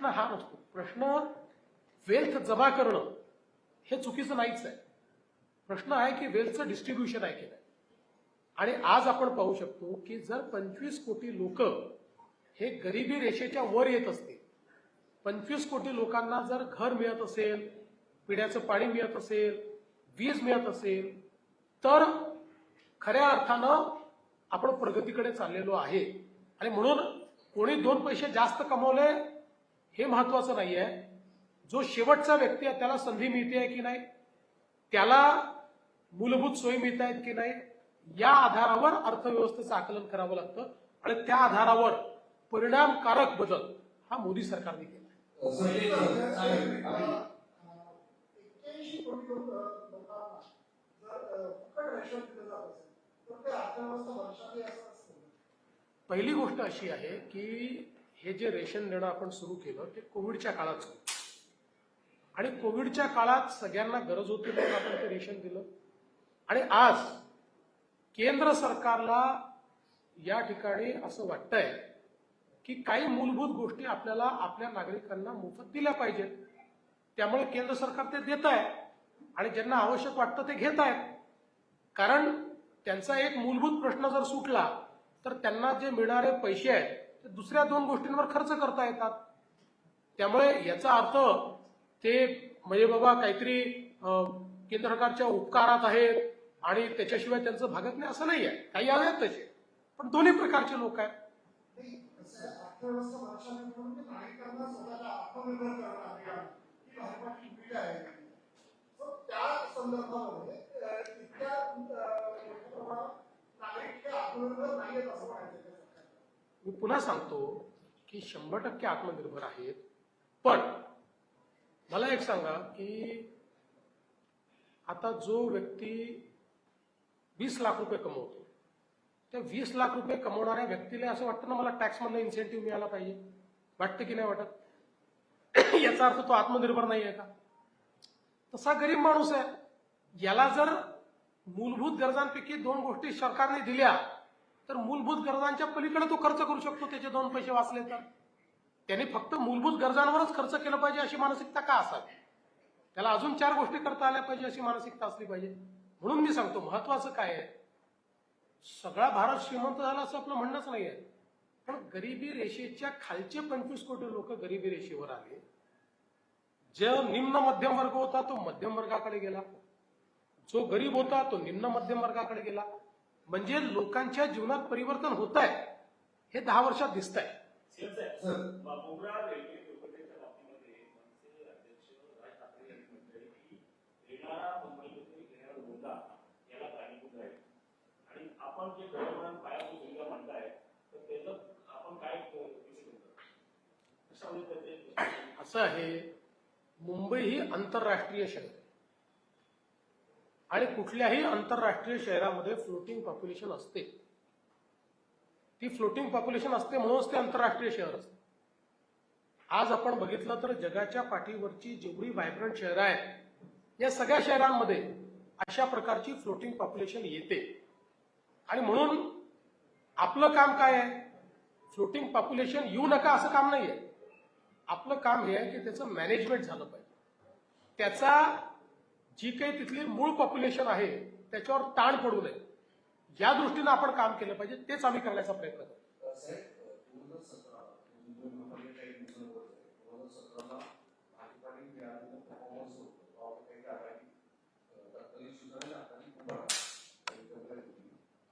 प्रश्न हा नसतो. प्रश्न वेल्थ जमा करणं हे चुकीचं नाहीच आहे. प्रश्न आहे की वेल्थचं डिस्ट्रीब्युशन आहे की नाही? आणि आज आपण पाहू शकतो की जर पंचवीस कोटी लोक हे गरिबी रेषेच्या वर येत असतील पंचवीस कोटी लोकांना जर घर मिळत असेल पिण्याचं पाणी मिळत असेल वीज मिळत असेल तर खऱ्या अर्थानं आपण प्रगतीकडे चाललेलो आहे. आणि म्हणून कोणी दोन पैसे जास्त कमवले हे महत्वाचं नाही आहे जो शेवटचा व्यक्ती आहे त्याला संधी मिळते आहे की नाही? त्याला मूलभूत सोयी मिळत आहेत की नाही? या आधारावर अर्थव्यवस्थेचं आकलन करावं लागतं आणि त्या आधारावर परिणामकारक बदल हा मोदी सरकारने केला. पहिली गोष्ट अशी आहे की हे जे रेशन देणं आपण सुरू केलं ते कोविडच्या काळात होतं आणि कोविडच्या काळात सगळ्यांना गरज होती म्हणून आपण ते रेशन दिलं. आणि आज केंद्र सरकारला या ठिकाणी असं वाटतंय की काही मूलभूत गोष्टी आपल्याला आपल्या नागरिकांना मोफत दिल्या पाहिजेत. त्यामुळे केंद्र सरकार ते देत आहे आणि ज्यांना आवश्यक वाटतं ते घेत आहेत. कारण त्यांचा एक मूलभूत प्रश्न जर सुटला तर त्यांना जे मिळणारे पैसे आहेत ते दुसऱ्या दोन गोष्टींवर खर्च करता येतात. त्यामुळे याचा अर्थ ते म्हणजे बाबा काहीतरी केंद्र सरकारच्या उपकारात आहेत आणि त्याच्याशिवाय त्यांचं भागत नाही असं नाही आहे. काही आहेत तसे. पण दोन्ही प्रकारचे लोक आहेत नाही, कसं आहे, अर्थव्यवस्था वर्षाने म्हणून ते नागरिकांना स्वतःला आत्मनिर्भर करणं अभियान ही भाजपाची भूमिका आहे तर त्या संदर्भामध्ये अ, तितक्या अ, मोठ्या प्रमाणात नागरिक हे आत्मनिर्भर नाही आहेत असं म्हणायचं त्या सरकारला. मी पुन्हा सांगतो की शंभर टक्के आत्मनिर्भर आहेत. पण मला एक सांगा की आता जो व्यक्ती वीस लाख रुपये कमवतो त्या वीस लाख रुपये कमवणाऱ्या व्यक्तीला असं वाटतं ना मला टॅक्समधनं इन्सेंटिव्ह मिळाला पाहिजे? वाटतं की नाही वाटत? याचा अर्थ तो आत्मनिर्भर नाही आहे का? तसा गरीब माणूस आहे. याला जर मूलभूत गरजांपैकी दोन गोष्टी सरकारने दिल्या तर मूलभूत गरजांच्या पलीकडे तो खर्च करू शकतो त्याचे दोन पैसे वाचले तर. त्याने फक्त मूलभूत गरजांवरच खर्च केला पाहिजे अशी मानसिकता का असावी? त्याला अजून चार गोष्टी करता आल्या पाहिजे अशी मानसिकता असली पाहिजे. म्हणून मी सांगतो महत्वाचं काय आहे? सगळा भारत श्रीमंत झाला असं आपलं म्हणणंच नाही आहे पण गरिबी रेषेच्या खालचे पंचवीस कोटी लोक गरिबी रेषेवर आले. जो निम्न मध्यम वर्ग होता तो मध्यम वर्गाकडे गेला. जो गरीब होता तो निम्न मध्यम वर्गाकडे गेला. म्हणजे लोकांच्या जीवनात परिवर्तन होत आहे हे दहा वर्षात दिसत आहे. असं आहे. मुंबई ही आंतरराष्ट्रीय शहर. आणि कुठल्याही आंतरराष्ट्रीय शहरामध्ये फ्लोटिंग पॉप्युलेशन असते. ती फ्लोटिंग पॉप्युलेशन असते म्हणूनच ते आंतरराष्ट्रीय शहर असते. आज आपण बघितलं तर जगाच्या पाठीवरची जेवढी व्हायब्रंट शहरं आहेत या सगळ्या शहरांमध्ये अशा प्रकारची फ्लोटिंग पॉप्युलेशन येते. आणि म्हणून आपलं काम काय आहे? फ्लोटिंग पॉप्युलेशन येऊ नका असं काम नाही आहे आपलं काम हे आहे की त्याचं मॅनेजमेंट झालं पाहिजे. त्याचा जी काही तिथली मूळ पॉप्युलेशन आहे त्याच्यावर ताण पडू नये. या दृष्टीनं आपण काम केलं पाहिजे तेच आम्ही करण्याचा प्रयत्न करतो साहेब दोन हजार सतरा दोन हजार काही दिवसांवर दोन हजार सतराला भाजपाने मिळालेलं परफॉर्मन्स होतं बाबा काही आघाडी तत्कालीन शिवसेना आघाडी उभा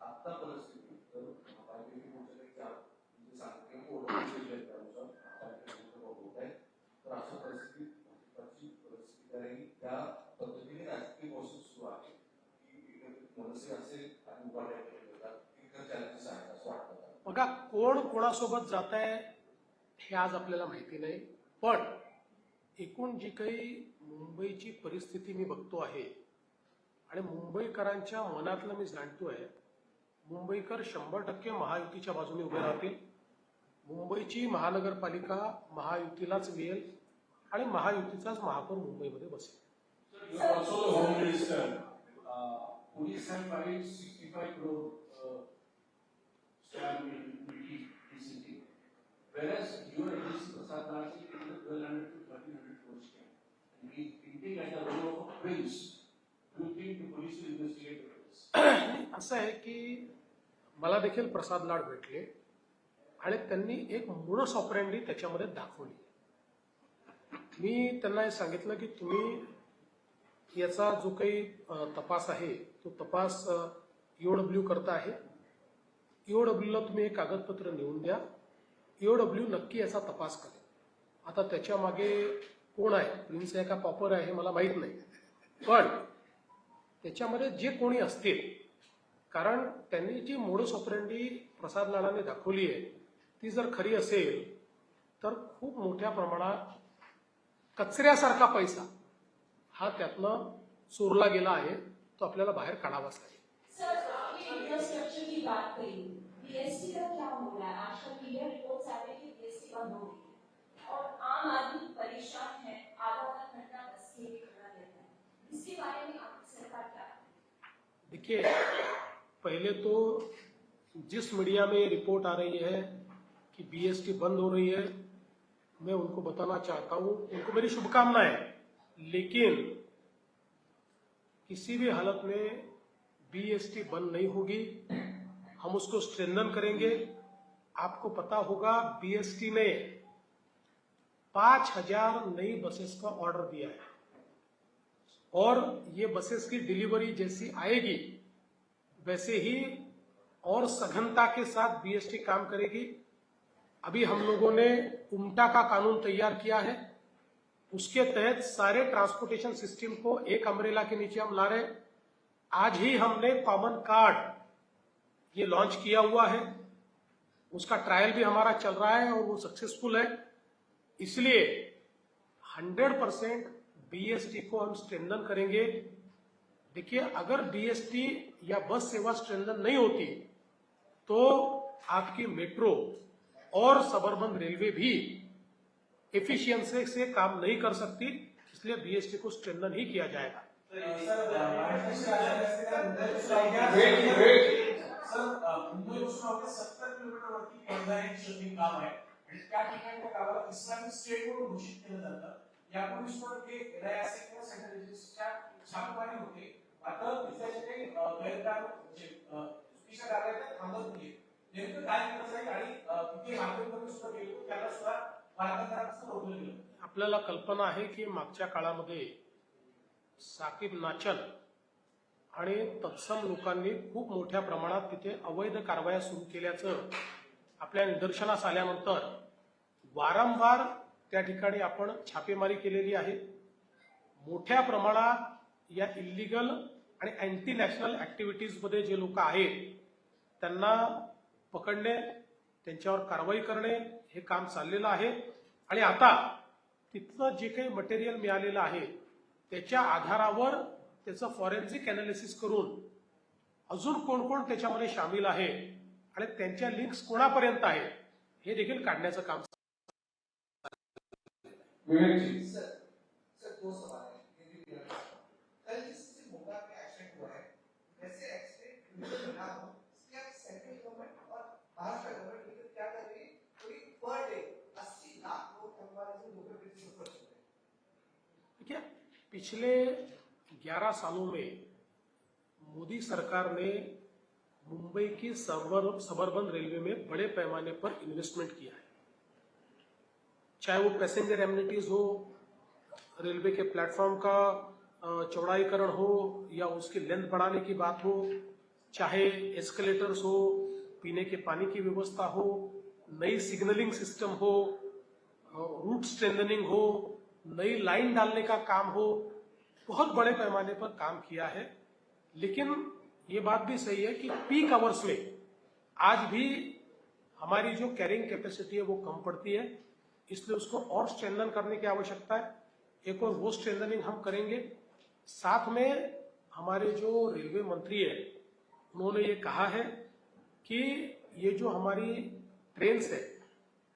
आता परिस्थिती तर महापालिकेची गोष्ट काही चार म्हणजे सांगते की ओळख केली आहे त्यानुसार महापालिकेची गोष्ट होत आहे तर अशा परिस्थितीत भाजपाची परिस्थिती आहे की त्या पद्धतीने राजकीय प्रोसेस सुरू आहे की एकत्रित मनसे असेल आणि उभाट्या इतर चॅलेंजेस आहेत असं वाटतं का? बघा कोण कोणासोबत जात आहे हे आज आपल्याला माहिती नाही पण एकूण जी काही मुंबईची परिस्थिती मी बघतो आहे आणि मुंबईकरांच्या मनातलं मी जाणतोय मुंबईकर शंभर टक्के महायुतीच्या बाजूने उभे राहतील. मुंबईची महानगरपालिका महायुतीलाच मिळेल आणि महायुतीचाच महापौर मुंबईमध्ये बसेल. You are also Whereas your agency, Prasad Raj, is in the 1300 crores came. And we hinting at the role of a prince. Do you think the police will investigate असं आहे की मला देखील प्रसाद लाड भेटले आणि त्यांनी एक मूळच ऑपरेंडी त्याच्यामध्ये दाखवली मी त्यांना हे सांगितलं की तुम्ही याचा जो काही तपास आहे तो तपास ईओडब्ल्यू करता आहे ईओडब्ल्यूला तुम्ही एक कागदपत्र नेऊन द्या ईओडब्ल्यू नक्की याचा तपास करेल. आता त्याच्यामागे कोण आहे? प्रिन्स आहे का पॉपर आहे हे मला माहीत नाही. पण त्याच्यामध्ये जे कोणी असतील कारण त्यांनी जी मोडस ऑपरेंडी प्रसाद लाडाने दाखवली आहे ती जर खरी असेल तर खूप मोठ्या प्रमाणात कचऱ्यासारखा पैसा हा त्यातनं चोरला गेला आहे तो आपल्याला बाहेर काढावाच लागेल. गई और आम आदमी परेशान है, आधा आधा घंटा बस के लिए खड़ा रहता है। इसके बारे में आपकी सरकार क्या देखिए, पहले तो जिस मीडिया में ये रिपोर्ट आ रही है कि बीएसटी बंद हो रही है, मैं उनको बताना चाहता हूँ। उनको मेरी शुभकामनाएँ लेकिन किसी भी हालत में बीएसटी बंद नहीं होगी। हम उसको स्ट्रेंथन करेंगे। आपको पता होगा बीएसटी ने पाँच हज़ार नई बसेस का ऑर्डर दिया है। और ये बसेस की डिलीवरी जैसी आएगी, वैसे ही और सघनता के साथ बीएसटी काम करेगी। अभी हम लोगों ने उमटा का कानून तैयार किया है। उसके तहत सारे ट्रांसपोर्टेशन सिस्टम को एक अम्ब्रेला के नीचे हम ला रहे आज ही हमने कॉमन कार्ड ये लॉन्च किया हुआ है। उसका ट्रायल भी हमारा चल रहा है और वो सक्सेसफुल है इसलिए 100 परसेंट बीएसटी को हम स्ट्रेंथन करेंगे देखिए, अगर बीएसटी या बस सेवा स्ट्रेंथन नहीं होती तो आपकी मेट्रो और सबर्बन रेलवे भी एफिशिएंसी से काम नहीं कर सकती, इसलिए बीएसटी को स्ट्रेंथन ही किया जाएगा wait. सर किलोमीटर वरती कंबाईन हे काम आहे आणि त्या ठिकाणी त्या गावाला इस्लामिक स्टेट म्हणून घोषित केलं जातं यापूर्वी सुद्धा ते एनआयएसए किंवा सेंट्रल एजन्सीच्या छापेमारी होते आता तिथे जे काही अ, चुकीच्या कारवाई थांबत नाहीये नेमकं काय करत आहे आणि अ, तिथे माध्यमकर्मी सुद्धा गेलो त्याला सुद्धा मार्गदर्शनापासून रोखलं गेलं आपल्याला कल्पना आहे की मागच्या काळामध्ये साकीब नाचल आणि तत्सम लोकांनी खूप मोठ्या प्रमाणात तिथे अवैध कारवाया सुरू केल्याचं आपल्या निदर्शनास आल्यानंतर वारंवार त्या ठिकाणी आपण छापेमारी केलेली आहे. मोठ्या प्रमाणात या इल्लिगल आणि अँटी नॅशनल ऍक्टिव्हिटीजमध्ये जे लोक आहेत त्यांना पकडणे त्यांच्यावर कारवाई करणे हे काम चाललेलं आहे. आणि आता तिथलं जे काही मटेरियल मिळालेलं आहे त्याच्या आधारावर त्याचं फॉरेन्सिक अनालिसिस करून अजून कोण कोण त्याच्यामध्ये सामील आहे आणि त्यांच्या लिंक्स कोणापर्यंत आहेत हे देखील काढण्याचं काम विवेकजी. सर सर दो सवाल ये भी मेरा कल जिस जिस मुद्दा पे एक्सीडेंट हुआ वैसे एक्सीडेंट फ्यूचर में ना इसलिए आप सेंट्रल गवर्नमेंट और महाराष्ट्र गवर्नमेंट मिलकर क्या कर रही कोई पर डे 80 लाख लोग कमवाने से लोगों के बीच ऊपर चल रहे ठीक पिछले 11 सालों में मोदी सरकार ने मुंबई की सबर्बन रेलवे में बड़े पैमाने पर इन्वेस्टमेंट किया है। चाहे वो पैसेंजर एमिनिटीज हो, रेलवे के प्लेटफॉर्म का चौड़ाईकरण हो या उसकी लेंथ बढ़ाने की बात हो, चाहे एस्केलेटर्स हो, पीने के पानी की व्यवस्था हो, नई सिग्नलिंग सिस्टम हो रूट स्ट्रेंथनिंग हो, नई लाइन डालने का काम हो बहुत बड़े पैमाने पर काम किया है, लेकिन ये बात भी सही है कि पीक आवर्स में आज भी हमारी जो कैरिंग कैपेसिटी है वो कम पड़ती है, इसलिए उसको और स्ट्रेंथन करने की आवश्यकता है। एक और वो स्ट्रेंथनिंग हम करेंगे। साथ में हमारे जो रेलवे मंत्री है, उन्होंने ये कहा है कि ये जो हमारी ट्रेन है,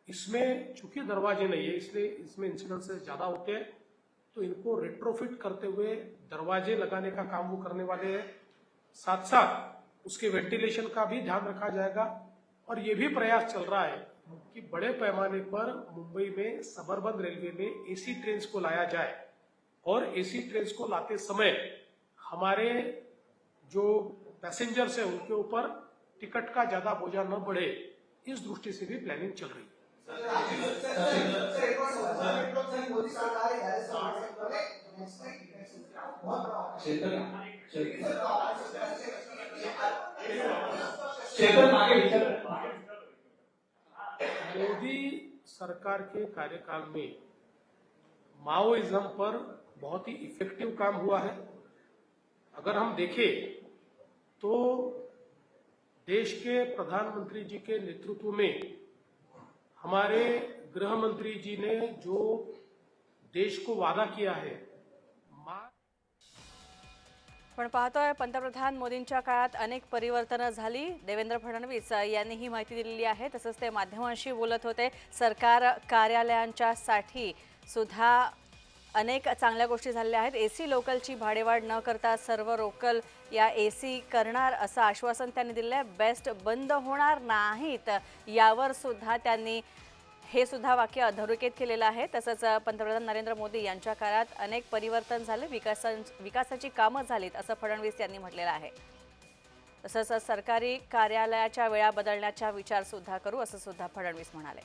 इसमें चूँकि दरवाजे नहीं है, इसलिए इसमें इंसिडेंसेस ज़्यादा होते हैं तो इनको रेट्रोफिट करते हुए दरवाजे लगाने का काम वो करने वाले हैं। साथ साथ उसके वेंटिलेशन का भी ध्यान रखा जाएगा। और ये भी प्रयास चल रहा है कि बड़े पैमाने पर मुंबई में सबर्बन रेलवे में एसी ट्रेन को लाया जाए। और एसी ट्रेन को लाते समय हमारे जो पैसेंजर्स हैं उनके ऊपर टिकट का ज़्यादा बोझा न बढ़े इस दृष्टि से भी प्लानिंग चल रही है। मोदी सरकार के कार्यकाल में माओइज्म पर बहुत ही इफ़ेक्टिव काम हुआ है। अगर हम देखें तो देश के प्रधानमंत्री जी के नेतृत्व में हमारे गृह मंत्री जी ने जो देश को वादा किया है पण पाहतोय पंतप्रधान मोदींच्या काळात अनेक परिवर्तनं झाली. देवेंद्र फडणवीस यांनी ही माहिती दिलेली आहे. तसंच ते माध्यमांशी बोलत होते. सरकार कार्यालयांच्या साठी सुद्धा अनेक चांगल्या गोष्टी झालेल्या आहेत. ए सी लोकलची भाडेवाढ न करता सर्व लोकल या ए सी करणार असं आश्वासन त्यांनी दिलं आहे. बेस्ट बंद होणार नाहीत यावर सुद्धा त्यांनी हे सुद्धा वाक्य अधोरेखित केलेलं आहे. तसंच पंतप्रधान नरेंद्र मोदी यांच्या काळात अनेक परिवर्तन झाले विकासा विकासाची कामं झालीत असं फडणवीस यांनी म्हटलेलं आहे. तसंच सरकारी कार्यालयाच्या वेळा बदलण्याचा विचारसुद्धा करू असं सुद्धा फडणवीस म्हणाले.